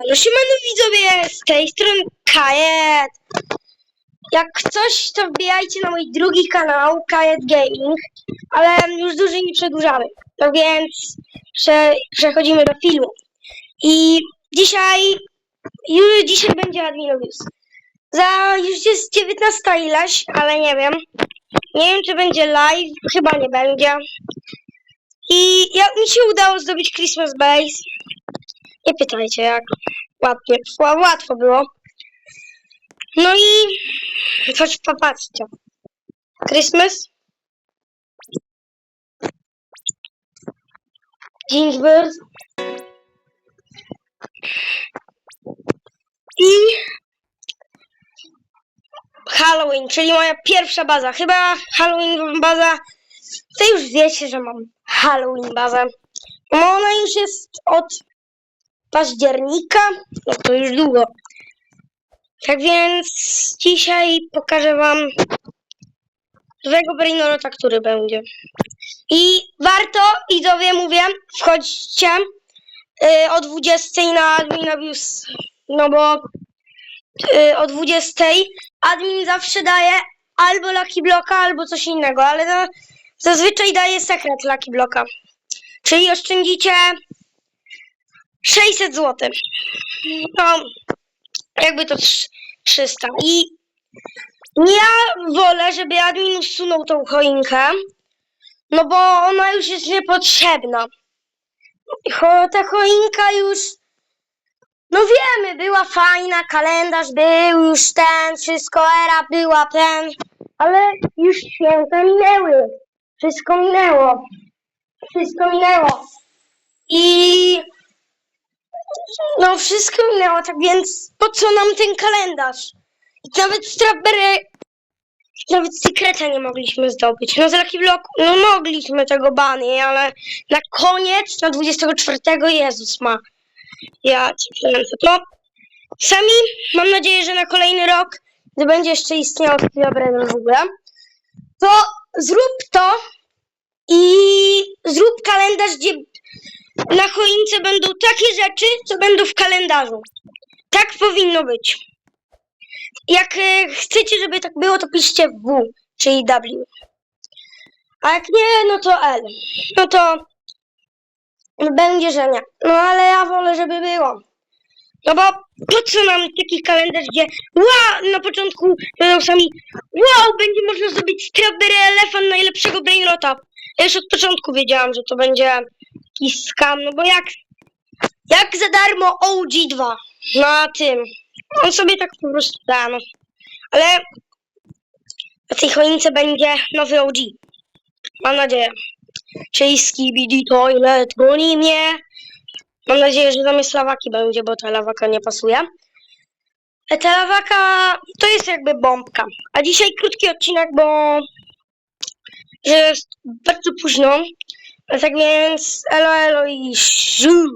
No siemano widzowie, z tej strony Kajet. Jak coś, to wbijajcie na mój drugi kanał, Kajet Gaming, ale już dłużej nie przedłużamy. No więc prze, przechodzimy do filmu. I dzisiaj, już dzisiaj będzie Adminowius. Za, już jest 19 ileś, ale nie wiem. Nie wiem, czy będzie live, chyba nie będzie. I jak mi się udało zdobyć Christmas Base, nie pytajcie jak. Ładnie, ła- łatwo było. No i coś popatrzcie. Christmas. Gingerbread. I Halloween, czyli moja pierwsza baza. Chyba Halloween baza. To już wiecie, że mam Halloween bazę. No ona już jest od października, no to już długo. Tak więc dzisiaj pokażę wam nowego Brainorota, który będzie. I warto, widzowie, mówię, wchodźcie y, o 20 na Adminabius, no bo y, o 20 admin zawsze daje albo Lucky Blocka, albo coś innego, ale no, zazwyczaj daje sekret Lucky Blocka. Czyli oszczędzicie 600 zł. No, jakby to trz- 300. I ja wolę, żeby admin usunął tą choinkę, no bo ona już jest niepotrzebna. Cho, ta choinka już, no wiemy, była fajna, kalendarz był już ten, wszystko, era była ten, ale już święta minęły. Wszystko minęło. Wszystko minęło. I no wszystko minęło, tak więc po co nam ten kalendarz? Nawet strawberry, nawet sekreta nie mogliśmy zdobyć. No z Lucky Block, no mogliśmy tego bany, ale na koniec, na 24, Jezus ma. Ja ci kręcę. No, sami mam nadzieję, że na kolejny rok, gdy będzie jeszcze istniał strawberry w ogóle, to zrób to i zrób kalendarz, gdzie na choince będą takie rzeczy, co będą w kalendarzu. Tak powinno być. Jak e, chcecie, żeby tak było, to piszcie W, czyli W. A jak nie, no to L. No to będzie, że nie. No ale ja wolę, żeby było. No bo po co nam taki kalendarz, gdzie wow, na początku będą sami wow, będzie można zrobić strawberry elefant najlepszego brainrota. Ja już od początku wiedziałam, że to będzie jakiś skam, no bo jak jak za darmo OG2 na tym. On sobie tak po prostu da, no. Ale na tej choince będzie nowy OG. Mam nadzieję. Czyli Skibidi Toilet goni mnie. Mam nadzieję, że zamiast lawaki będzie, bo ta lawaka nie pasuje. E, Ta lawaka to jest jakby bombka. A dzisiaj krótki odcinek, bo jest bardzo późno. Tak więc elo elo i żu.